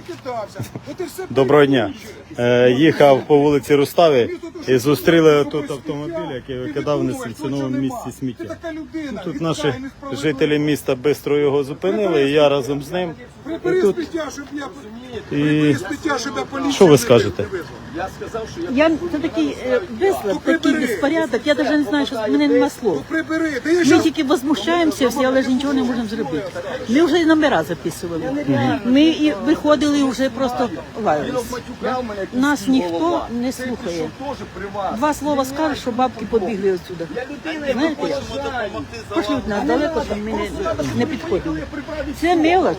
кидався. От Доброго дня. Е, їхав по вулиці Руставі і зустріли тут автомобіль, який викидав в несанкціонованому місці сміття. Тут наші жителі міста швидко його зупинили, і я разом з ним. І тут сміття, щоб я... і Прибери сміття, щоб я поліцію Що ви скажете? Я це такий е, безлад, такий безпорядок. Я навіть не знаю, що мене нема слов. Прибери. Ми тільки возмущаємося всі, але ж нічого не можемо зробити. Ми вже і номера записували. Ми і виходили і вже просто лаялись. Нас ніхто не слухає. Два слова скажуть, що бабки побігли отсюди. Знаєте, як? пошлють нас далеко, щоб ми не, не підходили. Це мелоч.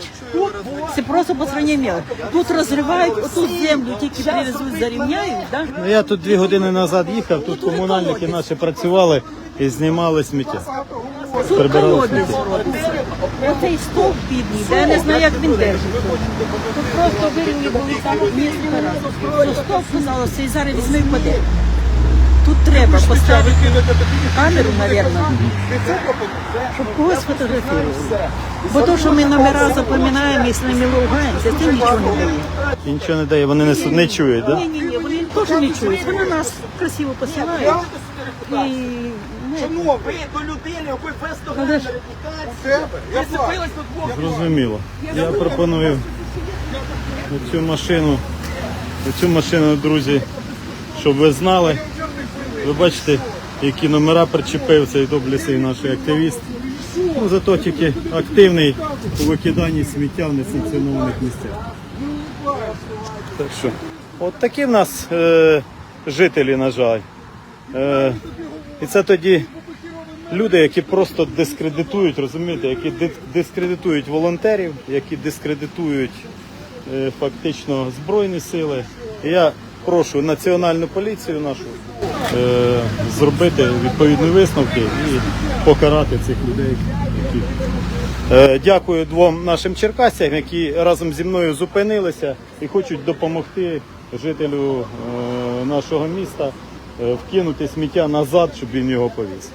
Це просто по сравненню мелоч. Тут розривають, отут землю тільки привезуть, зарівняють. Да? Ну, я тут дві години назад їхав, тут комунальники наші працювали і знімали сміття. Тут Прибирали колодязь робиться. Оцей стовп підний, де я не знаю, як він держить. Тут просто вирівні були там місце разом. Стовп казалося, і зараз візьми впаде. Тут треба поставити камеру, мабуть, щоб когось фотографували. Бо то, що ми номера запам'ятаємо і з ними ругаємося, це нічого не дає. І нічого не дає, вони не, не чують, так? Да? Ні, ні, ні, вони теж не чують. Вони нас красиво посилають. І ну, Ви до людини, ви без того двох. Зрозуміло. Я пропоную цю машину, цю машину, друзі, щоб ви знали. Ви бачите, які номера причепив цей доблісний наш активіст. Ну, зато тільки активний у викиданні сміття в несанкціонованих місцях. Так що, от такі в нас е, жителі, на жаль. Е, і це тоді люди, які просто дискредитують, розумієте, які дискредитують волонтерів, які дискредитують е, фактично збройні сили. І я прошу національну поліцію нашу зробити відповідні висновки і покарати цих людей. Е, дякую двом нашим черкасцям, які разом зі мною зупинилися і хочуть допомогти жителю е, нашого міста е, вкинути сміття назад, щоб він його повіз.